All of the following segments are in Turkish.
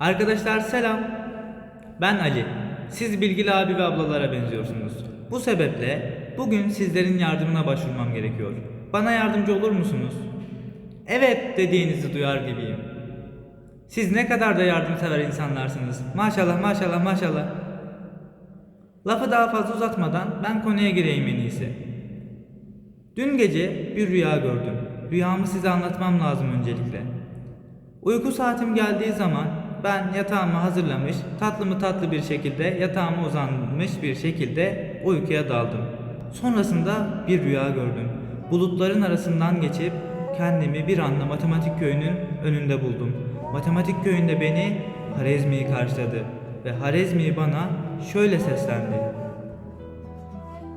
Arkadaşlar selam. Ben Ali. Siz bilgili abi ve ablalara benziyorsunuz. Bu sebeple bugün sizlerin yardımına başvurmam gerekiyor. Bana yardımcı olur musunuz? Evet dediğinizi duyar gibiyim. Siz ne kadar da yardımsever insanlarsınız. Maşallah maşallah maşallah. Lafı daha fazla uzatmadan ben konuya gireyim en iyisi. Dün gece bir rüya gördüm. Rüyamı size anlatmam lazım öncelikle. Uyku saatim geldiği zaman ben yatağımı hazırlamış, tatlı mı tatlı bir şekilde yatağıma uzanmış bir şekilde uykuya daldım. Sonrasında bir rüya gördüm. Bulutların arasından geçip kendimi bir anda matematik köyünün önünde buldum. Matematik köyünde beni Harezmi karşıladı ve Harezmi bana şöyle seslendi.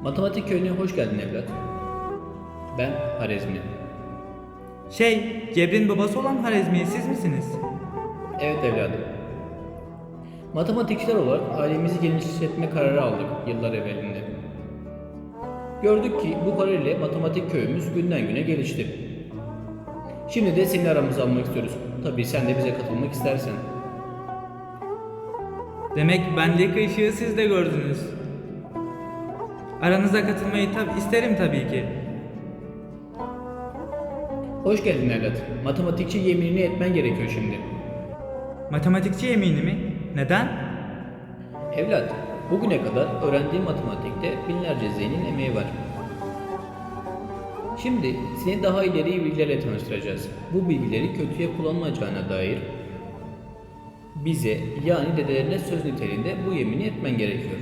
Matematik köyüne hoş geldin evlat. Ben Harezmi. Şey, Cebr'in babası olan Harezmi siz misiniz? Evet evladım. Matematikçiler olarak ailemizi genişletme kararı aldık yıllar evvelinde. Gördük ki bu karar ile matematik köyümüz günden güne gelişti. Şimdi de seni aramıza almak istiyoruz. Tabii sen de bize katılmak istersen. Demek bendeki ışığı siz de gördünüz. Aranıza katılmayı tab isterim tabii ki. Hoş geldin evlat. Matematikçi yeminini etmen gerekiyor şimdi. Matematikçi yemini mi? Neden? Evlat, bugüne kadar öğrendiğin matematikte binlerce zihnin emeği var. Şimdi seni daha ileri bilgilerle tanıştıracağız. Bu bilgileri kötüye kullanmayacağına dair bize yani dedelerine söz niteliğinde bu yemini etmen gerekiyor.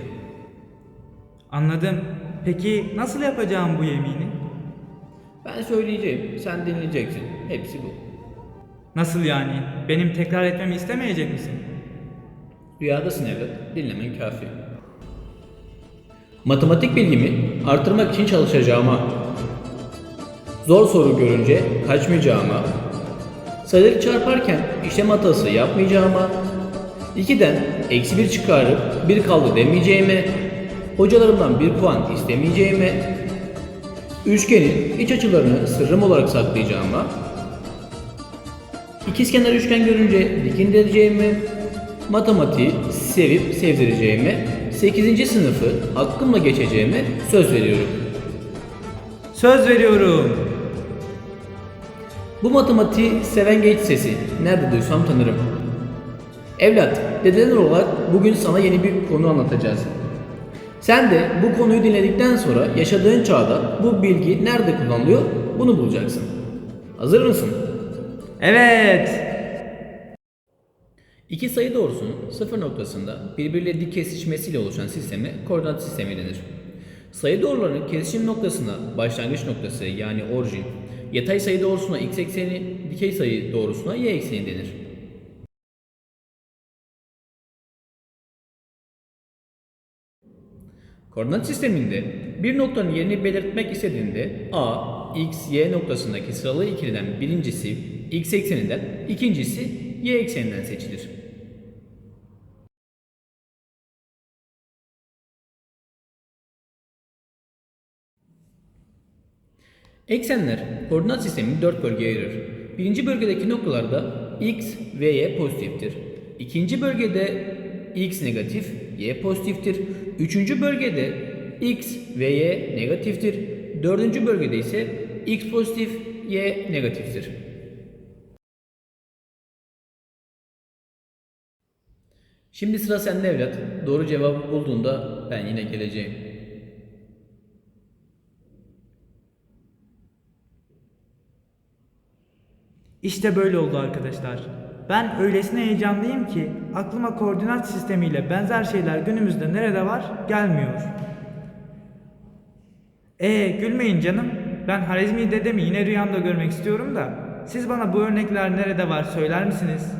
Anladım. Peki nasıl yapacağım bu yemini? Ben söyleyeceğim, sen dinleyeceksin. Hepsi bu. Nasıl yani? Benim tekrar etmemi istemeyecek misin? Rüyadasın evlat, dinlemen kafi. Matematik bilgimi artırmak için çalışacağıma, zor soru görünce kaçmayacağıma, sayıları çarparken işlem hatası yapmayacağıma, 2'den eksi 1 çıkarıp 1 kaldı demeyeceğime, hocalarımdan 1 puan istemeyeceğime, üçgenin iç açılarını sırrım olarak saklayacağıma, İkizkenar üçgen görünce dikindireceğimi, matematiği sevip sevdireceğimi, 8. sınıfı aklımla geçeceğimi söz veriyorum. Söz veriyorum. Bu matematiği seven genç sesi nerede duysam tanırım. Evlat, dedeler olarak bugün sana yeni bir konu anlatacağız. Sen de bu konuyu dinledikten sonra yaşadığın çağda bu bilgi nerede kullanılıyor bunu bulacaksın. Hazır mısın? Evet. İki sayı doğrusunun sıfır noktasında birbiriyle dik kesişmesiyle oluşan sisteme koordinat sistemi denir. Sayı doğrularının kesişim noktasına başlangıç noktası yani orijin, yatay sayı doğrusuna x ekseni, dikey sayı doğrusuna y ekseni denir. Koordinat sisteminde bir noktanın yerini belirtmek istediğinde a, x, y noktasındaki sıralı ikiliden birincisi x ekseninden, ikincisi y ekseninden seçilir. Eksenler koordinat sistemini dört bölgeye ayırır. Birinci bölgedeki noktalarda x ve y pozitiftir. İkinci bölgede x negatif, y pozitiftir. Üçüncü bölgede x ve y negatiftir. Dördüncü bölgede ise x pozitif, y negatiftir. Şimdi sıra sende evlat. Doğru cevabı bulduğunda ben yine geleceğim. İşte böyle oldu arkadaşlar. Ben öylesine heyecanlıyım ki aklıma koordinat sistemiyle benzer şeyler günümüzde nerede var gelmiyor. Ee gülmeyin canım. Ben Harizmi dedemi yine rüyamda görmek istiyorum da. Siz bana bu örnekler nerede var söyler misiniz?